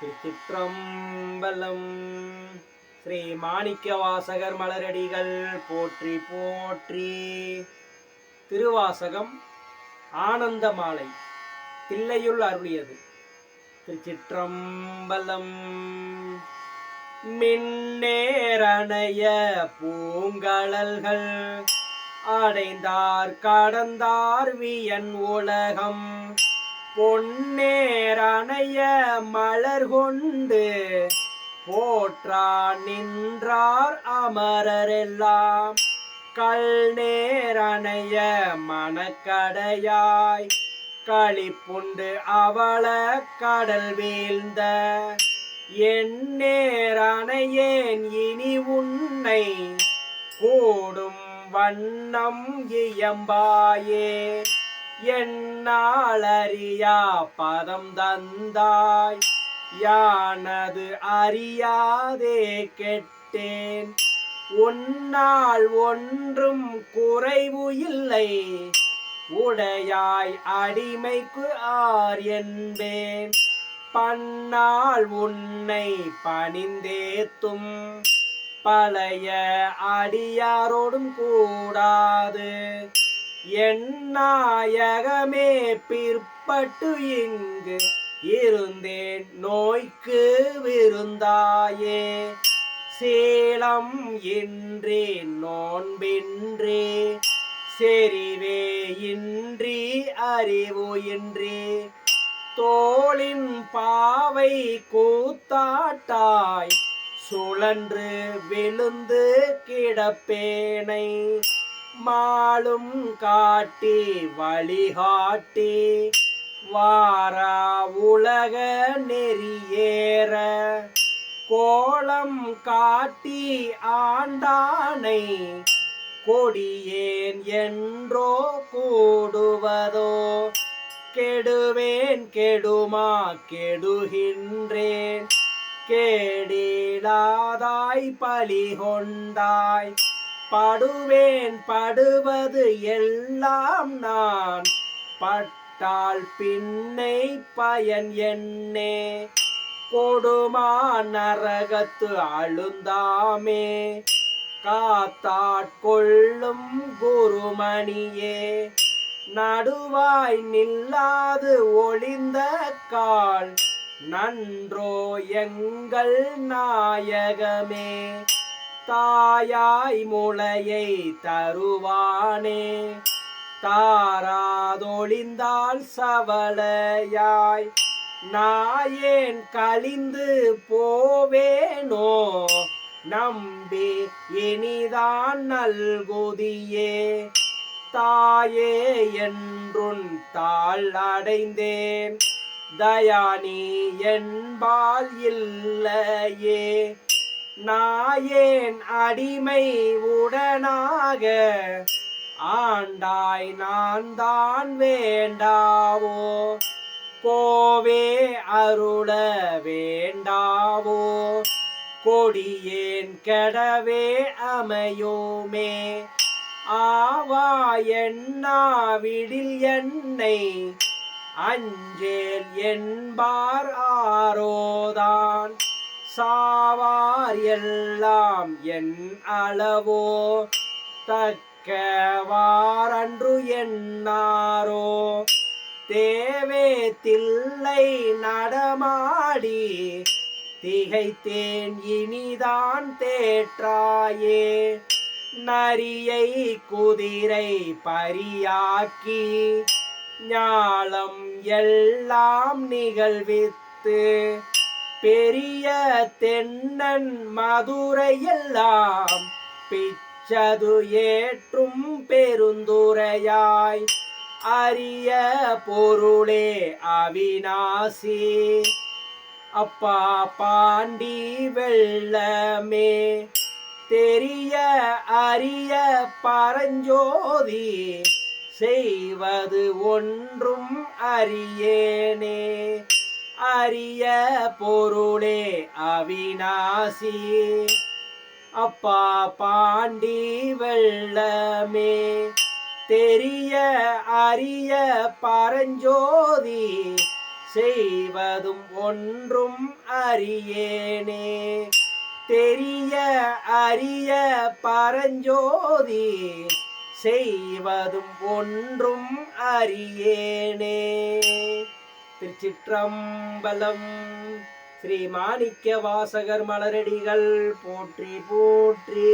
திருச்சிற்றம்பலம். ஸ்ரீ மாணிக்க வாசகர் மலரடிகள் போற்றி போற்றி. திருவாசகம் ஆனந்த மாலை தில்லையுள் அருளியது. திருச்சிற்றம்பலம். மின்னேரணைய பூங்கழல்கள் அடைந்தார் கடந்தார் வியன் உலகம். பொன்னேரணைய மலர் கொண்டு போற்றா நின்றார் அமரரெல்லாம். கல் நேரணைய மணக்கடையாய் களிப்புண்டு அவள கடல் வீழ்ந்த. என் நேரணையேன் இனி உன்னை கூடும் வண்ணம் இயம்பாயே. என்னாளறியா பதம் தந்தாய்? யானது அறியாதே கெட்டேன். உன்னால் ஒன்றும் குறைவு இல்லை. உடையாய் அடிமைக்கு ஆர் என்பேன். பன்னால் உன்னை பணிந்தேத்தும். பழைய அடியாரோடும் கூடாது. என்னாயகமே பிற்பட்டு இங்கு இருந்தேன். நோய்க்கு விருந்தாயே. சேலம் இன்றி நோன்பின்றே. செறிவே இன்றி அறிவு இன்றி. தோளின் பாவை கூத்தாட்டாய். சுழன்று விழுந்து கிடப்பேனை. மாளும் காட்டி வழிகாட்டி வாரா உலக நெறியேற. கோலம் காட்டி ஆண்டானை கொடியேன் என்றோ கூடுவதோ? கெடுவேன் கெடுமா கெடுகின்றேன். கேடிலாதாய் பலி கொண்டாய் படுவேன் படுவது எல்லாம் நான். பட்டால் பின்னை பயன் என்னே? கொடுமா நரகத்து அழுந்தாமே? காத்தாட்கொள்ளும் குருமணியே. நடுவாய் நில்லாது ஒளிந்த கால். நன்றோ எங்கள் நாயகமே. தாயாய் முளையை தருவானே. தாராதொழிந்தால் சவளையாய் நாயேன் கழிந்து போவேனோ? நம்பி இனிதான் நல்குதியே. தாயே என்றுன் தாள் அடைந்தேன். தயானி என்பால் இல்லையே. நாயேன் அடிமை உடனாக ஆண்டாய் நான் தான் வேண்டாவோ? போவே அருள வேண்டாவோ? கொடியேன் கெடவே அமையோமே? ஆவா என்னாவிடில் என்னை அஞ்சேல் என்பார் ஆரோதான். சாவார் எல்லாம் என் அளவோ தக்கவாரன்று என்னாரோ. தேவே தில்லை நடமாடி திகைத்தேன் இனிதான் தேற்றாயே. நரியை குதிரை பரியாக்கி ஞாலம் எல்லாம் நிகழ்வித்து பெரிய தென்னன் மதுரையெல்லாம் பிச்சது ஏற்றும் பெருந்துரையாய். அரிய பொருளே அவிநாசி. அப்பா பாண்டி வெள்ளமே தெரிய அரிய பரஞ்சோதி செய்வது ஒன்றும் அறியேனே அரிய பொருளே அவிநாசி. அப்பா பாண்டி வெள்ளமே தெரிய அரிய பரஞ்சோதி செய்வதும் ஒன்றும் அறியேனே தெரிய அரிய பரஞ்சோதி செய்வதும் ஒன்றும் அறியேனே திருச்சிற்றம்பலம். ஸ்ரீ மாணிக்க வாசகர் மலரடிகள் போற்றி போற்றி.